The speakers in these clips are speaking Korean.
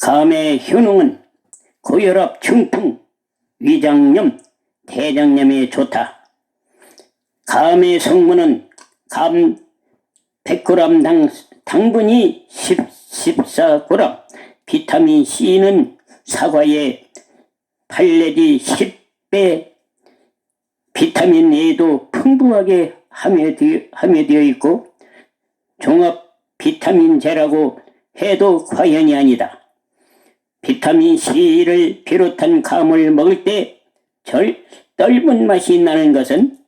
감의 효능은 고혈압, 중풍, 위장염, 대장염에 좋다. 감의 성분은 감 100g당 당분이 10, 14g, 비타민 C는 사과의 8 내지 10배, 비타민 A도 풍부하게 함유되어, 함유되어 있고 종합 비타민제라고 해도 과연이 아니다. 비타민 C를 비롯한 감을 먹을 때 절, 떫은 맛이 나는 것은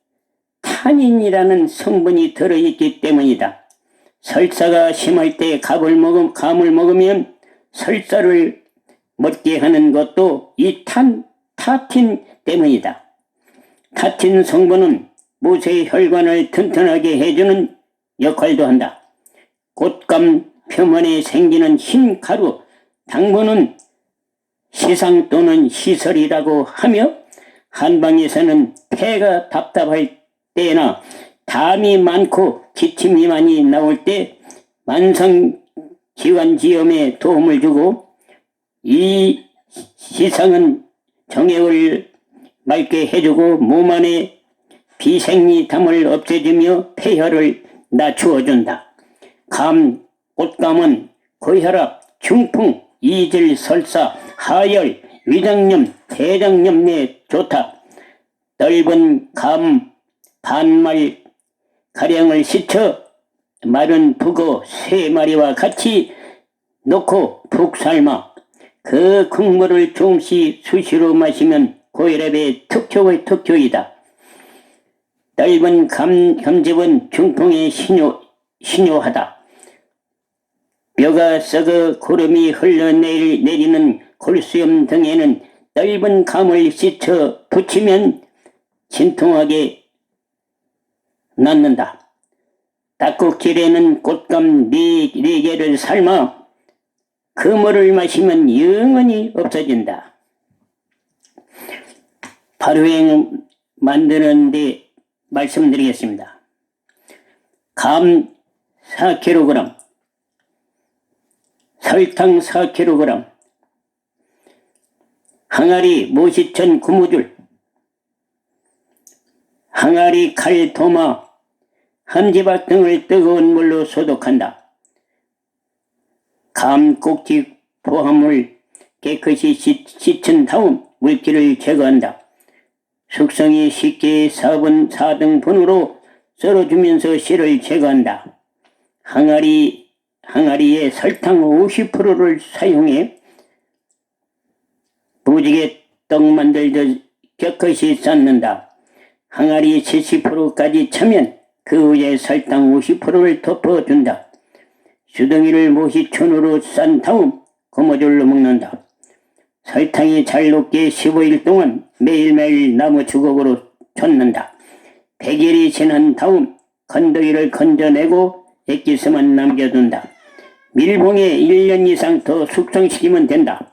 탄닌이라는 성분이 들어있기 때문이다. 설사가 심할 때 감을, 먹음, 감을 먹으면 설사를 먹게 하는 것도 이 탄, 타틴 때문이다. 타틴 성분은 무쇠 혈관을 튼튼하게 해주는 역할도 한다. 곶감 표면에 생기는 흰 가루, 당분은 시상 또는 시설이라고 하며 한방에서는 폐가 답답할 때나 담이 많고 기침이 많이 나올 때 만성 기관지염에 도움을 주고 이 시상은 정액을 맑게 해주고 몸 안에 비생리 담을 없애주며 폐혈을 낮추어준다. 감, 꽃감은 고혈압, 중풍, 이질, 설사, 하열, 위장염, 대장염에 좋다. 넓은 감 반말 가량을 씻어 마른 북어 세 마리와 같이 넣고 푹 삶아 그 국물을 조금씩 수시로 마시면 고혈압의 특효의 특효이다. 넓은 감, 감즙은 중풍에 신요, 신요하다. 뼈가 썩어 고름이 흘러내리는 골수염 등에는 넓은 감을 씻어 붙이면 진통하게 낫는다. 닭국질에는 꽃감 네, 네 개를 삶아 그 물을 마시면 영원히 없어진다. 발효행 만드는데 말씀드리겠습니다. 감 4kg, 설탕 4kg, 항아리 모시천 구무줄, 항아리 칼 도마, 함지박 등을 뜨거운 물로 소독한다. 감 꼭지 포함을 깨끗이 씻, 씻은 다음 물기를 제거한다. 숙성이 쉽게 4분 4등 분으로 썰어주면서 씨를 제거한다. 항아리, 항아리에 설탕 50%를 사용해 무지개 떡 만들듯 깨끗이 쌓는다. 항아리 70%까지 차면 그 위에 설탕 50%를 덮어준다. 주둥이를 모시촌으로 싼 다음 고무줄로 먹는다. 설탕이 잘 녹게 15일 동안 매일매일 나무 주걱으로 젓는다. 100일이 지난 다음 건더기를 건져내고 액기스만 남겨둔다. 밀봉에 1년 이상 더 숙성시키면 된다.